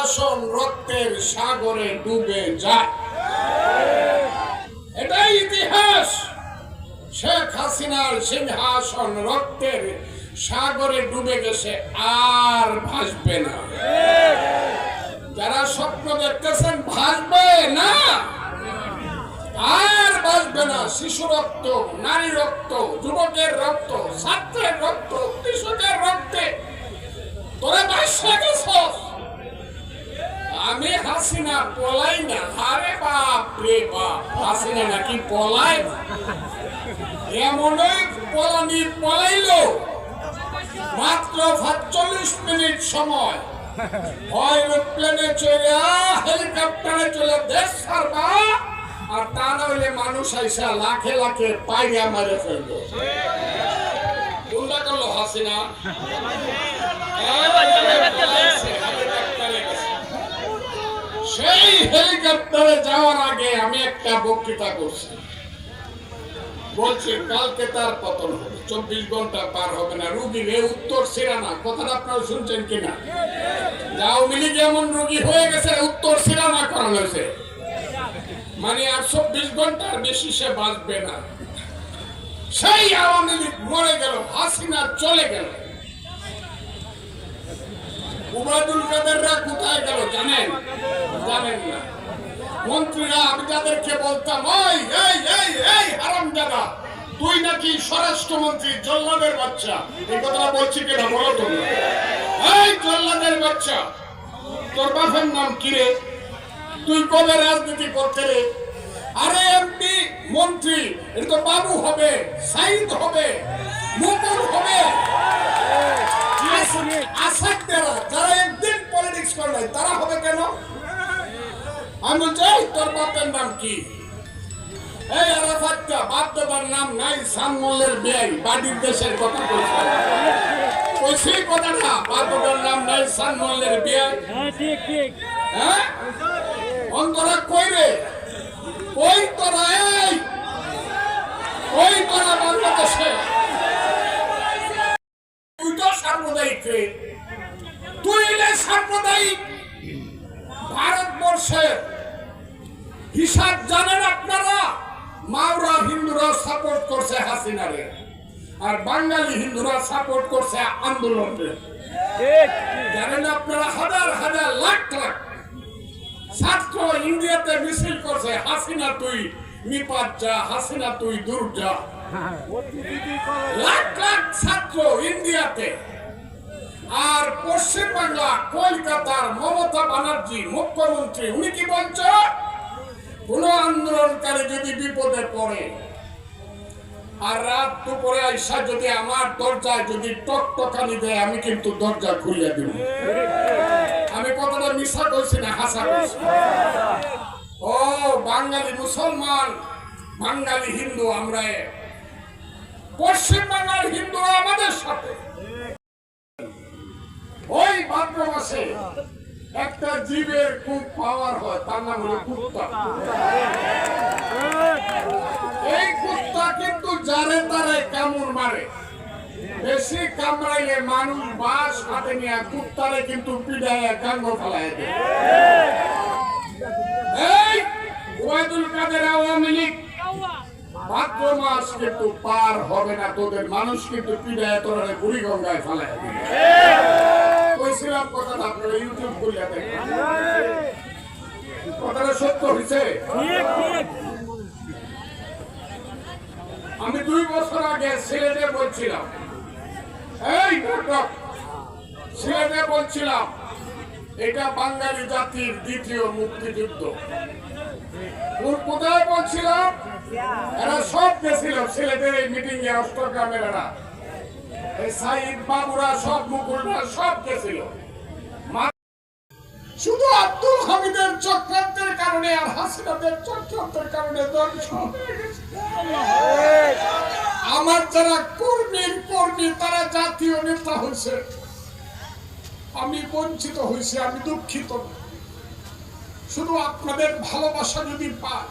শাসন রক্তের সাগরে ডুবে যায়। এটাই ইতিহাস। শেখ হাসিনার সিংহাসন রক্তের সাগরে ডুবে গেছে, আর ভাসবে না। যারা স্বপ্ন দেখতেছেন, ভাসবে না। আর বাঁচবে না। শিশু রক্ত, নারী রক্ত, যুবকের রক্ত, ছাত্রের রক্ত, কৃষকের রক্তে। তোরা বাসা গেছস আমি হাসিনা পলাই না। আরে বাপ রে বাপ হাসিনা নাকি পলাই? এমনই পলানি পলাইলো। মাত্র সাতচল্লিশ মিনিট সময়। হয় প্লেনে চলে হেলিকপ্টারে চলে দেশ ছাড়বা আর তা না হইলে মানুষ আইসা লাখে লাখে পাইয়া মারে ফেলব কোনটা করল হাসিনা। হেলিকপ্টারে গেছে। সেই হেলিকপ্টারে যাওয়ার আগে আমি একটা বক্তৃতা করছি। বলছি, কালকে তার পতন হবে। চব্বিশ ঘণ্টা পার হবে না। রুগী রে উত্তর সিরানা কথাটা আপনারা শুনছেন কিনা? আওয়ামী লীগ এমন রুগী হয়ে গেছে, উত্তর সিরানা করানো হয়েছে। মানে আর চব্বিশ ঘণ্টার বেশি সে বাঁচবে না। সেই আওয়ামী লীগ মরে গেল, হাসিনা চলে গেল। উবায়দুল কাদেররা কোথায় গেল জানেন? জানেন না। মন্ত্রীরা, আমি যাদেরকে বলতাম হারাম দাদা তুই নাকি স্বরাষ্ট্রমন্ত্রী, জল্লাদের বাচ্চা? এই কথাটা বলছি কিনা বলো তো? এই, জল্লাদের বাচ্চা, তোর বাপের নাম কি রে? তুই কবে রাজনীতি করতে রে? আরে, এমপি, মন্ত্রী এটা তো বাবু হবে, সাইদ হবে, মুকুল হবে। আসাদরা যারা একদিন পলিটিক্স করে নাই তারা হবে কেন? আমি এই তোর বাপের নাম কি? এই আরাফাতটা বাপ দাদার নাম নাই সানমলের বেআই বাড়ির দেশের কথা বলছে। ওই সেই কথাটা বাপ দাদার নাম নাই সানমলের বেআই হ্যাঁ ঠিক ঠিক। হ্যাঁ? অন্তরা কই রে কই তোরা এই কই তোরা বাংলাদেশে তুই তো সাম্প্রদায়িক রে তুই এলে সাম্প্রদায়িক ভারতবর্ষের হিসাব জানেন আপনারা? মাওরা হিন্দুরা সাপোর্ট করছে হাসিনারে, আর বাঙালি হিন্দুরা সাপোর্ট করছে আন্দোলনকে। জানেন আপনারা, হাজার হাজার লাখ লাখ। ছাত্র ইন্ডিয়াতে মিছিল করছে, হাসিনা তুই, নিপাত যা, হাসিনা তুই, দূর যা। লাখ লাখ ছাত্র ইন্ডিয়াতে। আর পশ্চিম বাংলা কলকাতার মমতা ব্যানার্জি, মুখ্যমন্ত্রী, উনি কি বলছে কোন আন্দোলনকারী যদি বিপদে পড়ে, আর রাত দুপুরে আইসা যদি আমার দরজায় যদি টকটকানি দেয়, আমি কিন্তু দরজা খুলে দিব। আমি কথাটা মিশা করছি না হাসা করছি ও বাঙালি মুসলমান, বাঙালি হিন্দু, আমরা পশ্চিম বাংলার হিন্দুরা আমাদের সাথে। ওই ভাদ্র মাসে একটা জীবের খুব পাওয়ার হয়, তার নাম হলো কুত্তা। এই কুত্তা কিন্তু যারে তারে কামড় মারে। বেশি কামড়াইলে মানুষ বাস হাতে নিয়ে কুত্তারে কিন্তু পিড়ায় গাঙ্গ ফেলায় এই ওয়াইদুল কাদের আওয়ামী লীগ, ভাদ্র মাস কিন্তু পার হবে না, তোদের মানুষ কিন্তু পিড়ায় তোরা বুড়ি গঙ্গায় ফেলায় দিবে। কইছিলাম কথাটা আপনারা ইউটিউব খুলে দেখেন। কথাটা সত্য হয়েছে? আমি দুই বছর আগে সিলেটে বলছিলাম এই নাটক সিলেটে বলছিলাম এটা বাঙালি জাতির দ্বিতীয় মুক্তিযুদ্ধ। কোথায় বলছিলাম? এরা সব গেছিল সিলেটের এই মিটিং এ অষ্টগ্রামের এরা। শুধু আব্দুল হামিদের চক্রান্তের কারণে আর হাসিনাদের চক্রান্তের কারণে। আমার যারা কর্মীর কর্মী, তারা জাতীয় নেতা হয়েছে। আমি বঞ্চিত হয়েছি, আমি দুঃখিত। শুধু আপনাদের ভালোবাসা যদি পাই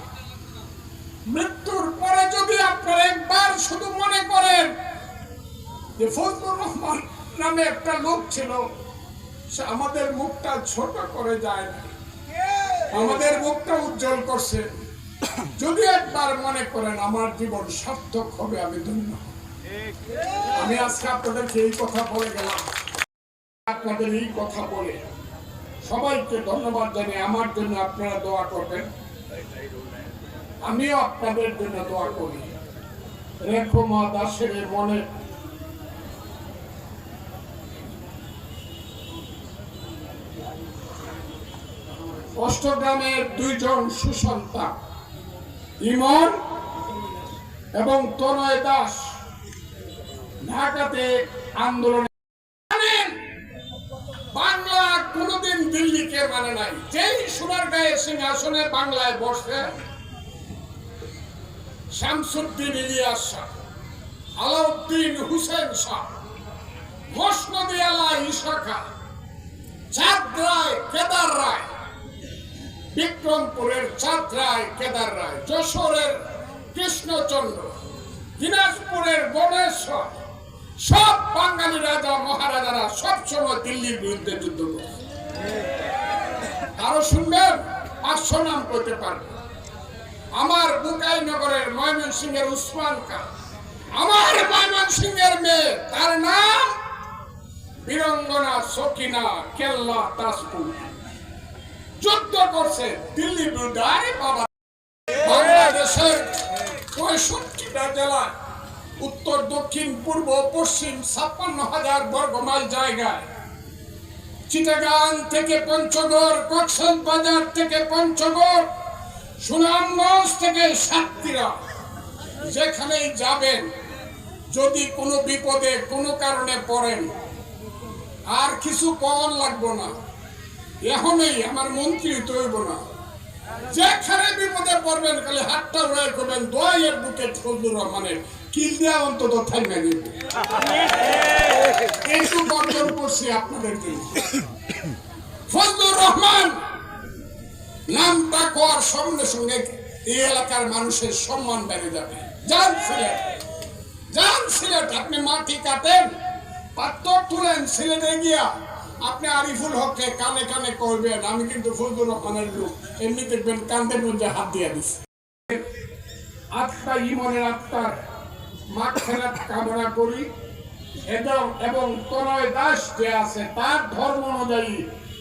মৃত্যুর পরে যদি আপনারা একবার শুধু মনে করেন যে ফজলুর রহমান নামে একটা লোক ছিল, সে আমাদের মুখটা ছোট করে যায় না। আমাদের মুখটা উজ্জ্বল করছে। যদি একবার মনে করেন, আমার জীবন সার্থক হবে, আমি ধন্য। আমি আজকে আপনাদেরকে এই কথা বলে গেলাম। আপনাদের এই কথা বলে সবাইকে ধন্যবাদ জানিয়ে আমার জন্য আপনারা দোয়া করবেন। আমিও আপনাদের জন্য দোয়া করি। রেখো মা দাসের মনে অষ্টগ্রামের দুইজন সুসন্তান, ইমন এবং তনয় দাস। ঢাকাতে আন্দোলন মানে সিংহাসনে বাংলায় ইলিয়াস শাহ, আলাউদ্দিন হুসেন শাহ আলা ইশাখা রায়, কেদার রায় বিক্রমপুরের চাঁদ রায়, কেদার রায়, যশোরের কৃষ্ণচন্দ্র, দিনাজপুরের গণেশ্বর সব বাঙালি রাজা মহারাজারা সবসময় দিল্লির বিরুদ্ধে যুদ্ধ করেছে। আরও শুনবেন পাঁচশো নাম করতে পারবে আমার বুকাই নগরের ময়মন সিংহের উসমান খান, আমার ময়মন সিংহের মেয়ে, তার নাম বীরঙ্গনা সকিনা কেল্লা তাজপুর। যুদ্ধ করছে। দিল্লির বিরুদ্ধে আরে বাবা বাংলাদেশের পঁয়ষট্টিটা জেলা উত্তর দক্ষিণ পূর্ব পশ্চিম ছাপ্পান্ন হাজার বর্গ মাইল জায়গায়। চিটাগাং থেকে পঞ্চগড় কক্সল বাজার থেকে পঞ্চগড় সুনামগঞ্জ থেকে সাতক্ষীরা। যেখানেই যাবেন যদি কোনো বিপদে কোনো কারণে পড়েন আর কিছু কল লাগবো না। এখনই আমার মন্ত্রী না। যেখানে বিপদে পড়বেন, খালি হাতটা উড়াই করবেন, দোয়ের বুকে ফজলুর রহমানের অন্তত থাকবে কিন্তু অর্জন করছি ফজলুর রহমান, নামটা কর সঙ্গে সঙ্গে এই এলাকার মানুষের সম্মান বেড়ে যাবে। যান সিলেট যান সিলেট, আপনি মাটি কাটেন, পাত্তর তুলেন, সিলেটে গিয়া। আপনি আরিফুল হককে কানে কানে করবেন আমি কিন্তু ফজলুর রহমানের লোক। এমনি দেখবেন কান্দের মধ্যে হাত দিয়ে দিচ্ছি আত্মা ইমনের আত্মার মাখেরাত কামনা করি। এবং এবং তনয় দাস যে আছে, তার ধর্ম অনুযায়ী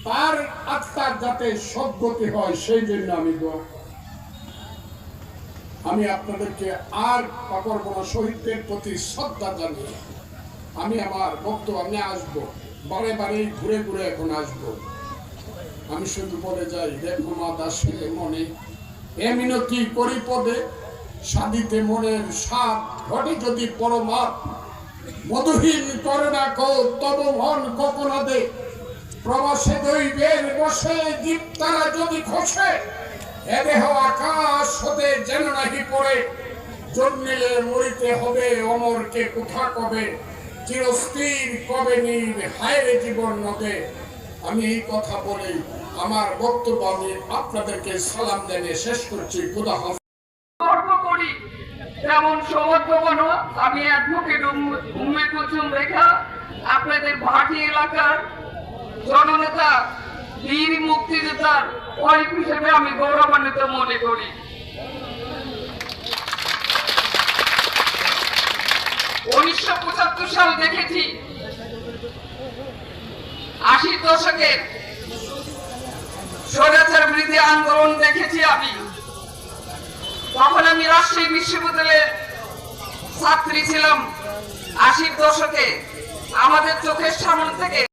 তার আত্মার যাতে সদ্গতি হয়, সেই জন্য আমি আমি আপনাদেরকে আর বড় শহীদদের প্রতি শ্রদ্ধা জানিয়ে আমি আমার বক্তব্য আমি আসব। বারে বারে ঘুরে ঘুরে এখন আসব। আমি শুধু বলে যাই দেখো মা দাসের মনে। এ মিনতি করি পদে, সাদিতে মনের সাপ ঘটে যদি পরমাপ মধুহীন করে রাখো তব মন কখনো দে। প্রবাসে দৈবের বসে তারা যদি খসে, এ দেহ আকাশ হতে যেন নাকি পড়ে। জন্মিলে মরিতে হবে, অমরকে কোথা কবে? চিরস্থির কবে নীর হায়রে জীবন নদে আমি এই কথা বলে আমার বক্তব্য আমি আপনাদেরকে সালাম জানিয়ে শেষ করছি। খুদা করি। যেমন সৌভাগ্যবান, আমি অ্যাডভোকেট উম্মে কুলসুম রেখা, আপনাদের ভাটি এলাকার জননেতা, বীর মুক্তিযোদ্ধার ওয়াইফ হিসেবে আমি গৌরবান্বিত মনে করি। উনিশশো পঁচাত্তর সাল দেখেছি। আশির দশকের স্বৈরাচার বিরোধী আন্দোলন দেখেছি আমি। তখন আমি রাজশাহী বিশ্ববিদ্যালয়ের ছাত্রী ছিলাম। আশির দশকে আমাদের চোখের সামনে থেকে